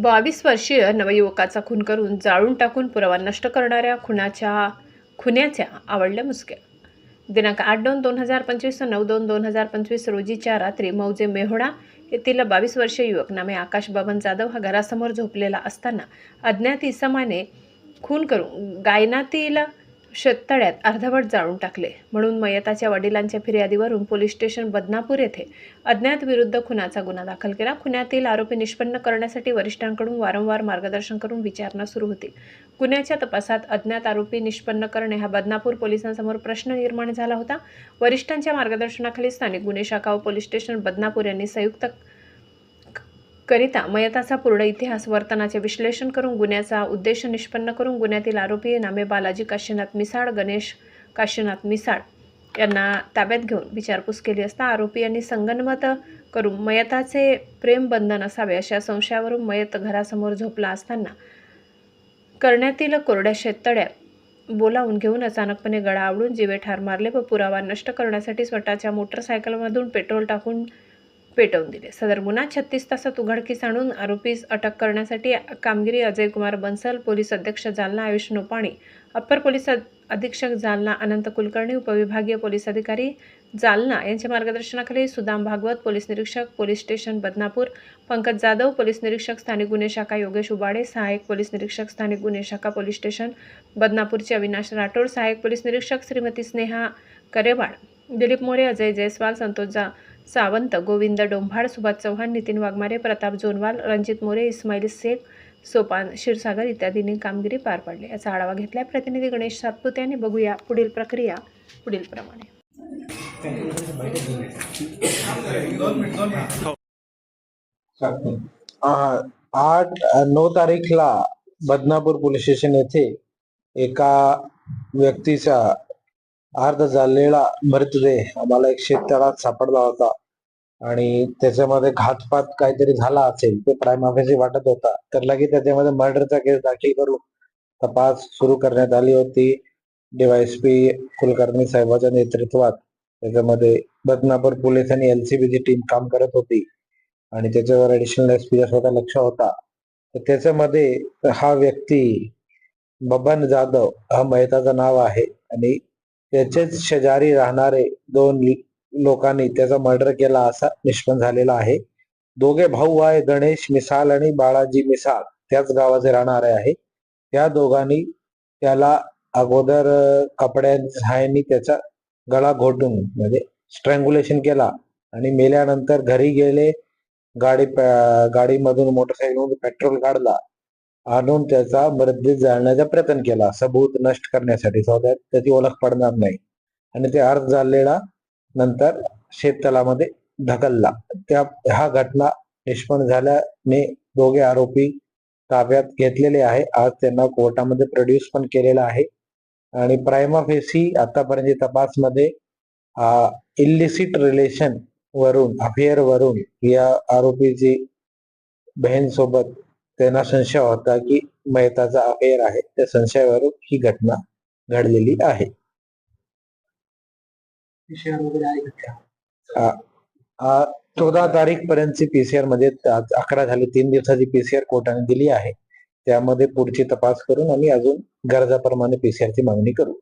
बावीस वर्षीय नवयुवकाचा खून करून जाळून टाकून पुरावा नष्ट करणाऱ्या खुनाच्या खुन्याच्या आवडल्या मुसक्या. दिनांक आठ दोन दोन हजार पंचवीस नऊ दोन दोन हजार पंचवीस रोजीच्या रात्री मौजे मेहोणा येथील बावीस वर्षीय युवक नामे आकाश बबन जाधव हा घरासमोर झोपलेला असताना अज्ञात इसमाने खून करून गायनातील शेततळ्यात अर्धवट जाळून टाकले. म्हणून मयताच्या वडिलांच्या फिर्यादीवरून पोलीस स्टेशन बदनापूर येथे अज्ञात विरुद्ध खुनाचा गुन्हा दाखल केला. खुन्यातील आरोपी निष्पन्न करण्यासाठी वरिष्ठांकडून वारंवार मार्गदर्शन करून विचारणा सुरू होती. गुन्ह्याच्या तपासात अज्ञात आरोपी निष्पन्न करणे हा बदनापूर पोलिसांसमोर प्रश्न निर्माण झाला होता. वरिष्ठांच्या मार्गदर्शनाखाली स्थानिक गुन्हे शाखा व पोलीस स्टेशन बदनापूर यांनी संयुक्त करिता मयताचा पूर्ण इतिहास वर्तनाचे विश्लेषण करून गुन्ह्याचा उद्देश निष्पन्न करून गुन्ह्यातील आरोपी नामे बालाजी काशीनाथ मिसाळ गणेश काशीनाथ मिसाळ यांना ताब्यात घेऊन विचारपूस केली असता आरोपी यांनी संगनमत करून मयताचे प्रेमबंधन असावे अशा संशयावरून मयत घरासमोर झोपला असताना करण्यातील कोरड्या शेततळ्या बोलावून घेऊन अचानकपणे गळा आवडून जीवे ठार मारले व पुरावा नष्ट करण्यासाठी स्वतःच्या मोटरसायकलमधून पेट्रोल टाकून पेटवून दिले. सदर गुन्हा छत्तीस तासात उघडकीस आणून आरोपीस अटक करण्यासाठी कामगिरी अजय कुमार बन्सल पोलीस अध्यक्ष जालना आयुष नोपाणी अप्पर पोलीस अधीक्षक जालना अनंत कुलकर्णी उपविभागीय पोलीस अधिकारी जालना यांच्या मार्गदर्शनाखाली सुदाम भागवत पोलीस निरीक्षक police station Badnapur Pankaj Jadhav police निरीक्षक स्थानिक गुन्हे शाखा योगेश उबाडे सहाय्यक पोलीस निरीक्षक स्थानिक गुन्हे शाखा पोलीस स्टेशन बदनापूरचे अविनाश राठोड सहाय्यक पोलीस निरीक्षक श्रीमती स्नेहा करेवाड दिलीप मोरे अजय जयस्वाल संतोष जा सावंत गोविंद डोंभाड सुभाष चव्हाण नितीन वाघमारे प्रताप जोनवाल रणजित मोरे इस्माईल शेख सोपान क्षीरसागर इत्यादींनी कामगिरी पार पाडली. याचा आढावा घेतलाय प्रतिनिधी गणेश सातपुते यांनी बघूया पुढील प्रक्रिया पुढील प्रमाणे. आठ नऊ तारीखला बदनापूर पोलीस स्टेशन येथे एका व्यक्तीचा अर्ध झालेला मृतदेह आम्हाला एक शेततळात सापडला होता. आणि त्याच्यामध्ये घातपात काहीतरी झाला असेल ते प्राईम ऑफिसही वाटत होता. तर लगेच त्याच्यामध्ये मर्डरचा केस दाखल करून तपास सुरू करण्यात आली होती. डीवायएसपी कुलकर्णी साहेबाच्या नेतृत्वात त्याच्यामध्ये बदनापूर पोलीस आणि एलसीबीची टीम काम करत होती. आणि त्याच्यावर ऍडिशनल एसपीचा स्वतः लक्ष होता. तर त्याच्यामध्ये हा व्यक्ती बबन जाधव हा मयताचं नाव आहे. आणि त्याचेच शेजारी राहणारे दोन लोकांनी त्याचा मर्डर केला असा निष्पन्न झालेला आहे. दोघे भाऊ आहे गणेश मिसाल आणि बाळाजी मिसाळ त्याच गावाचे राहणारे आहे. त्या दोघांनी त्याला अगोदर कपड्यांनी त्याचा गळा घोटून म्हणजे स्ट्रँग्युलेशन केला आणि मेल्यानंतर घरी गेले गाडी प- गाडीमधून मोटरसायकलमधून पेट्रोल काढला. आणून त्याचा मृत्यू जाळण्याचा प्रयत्न केला. सबूत नष्ट करण्यासाठी सौद्यात त्याची ओळख पडणार नाही. आणि ते अर्ध झालेला नंतर शेततलामध्ये ढकलला. त्या ह्या घटना निष्पन्न झाल्याने दोघे आरोपी ताब्यात घेतलेले आहे. आज त्यांना कोर्टामध्ये प्रोड्यूस पण केलेला आहे. आणि प्रायमा फेसी आतापर्यंत तपासमध्ये इलिसिट रिलेशन वरून अफेअर वरून या आरोपीची बहीण सोबत त्यांना संशय होता की मयताचा अफेअर आहे. त्या संशयावरून ही घटना घडलेली आहे. चौदा तारीख पर्यंतची पीसीआरमध्ये आज अकरा झाली तीन दिवसाची पीसीआर कोर्टाने दिली आहे. त्यामध्ये पुढची तपास करून आम्ही अजून गरजाप्रमाणे पीसीआर ची मागणी करू.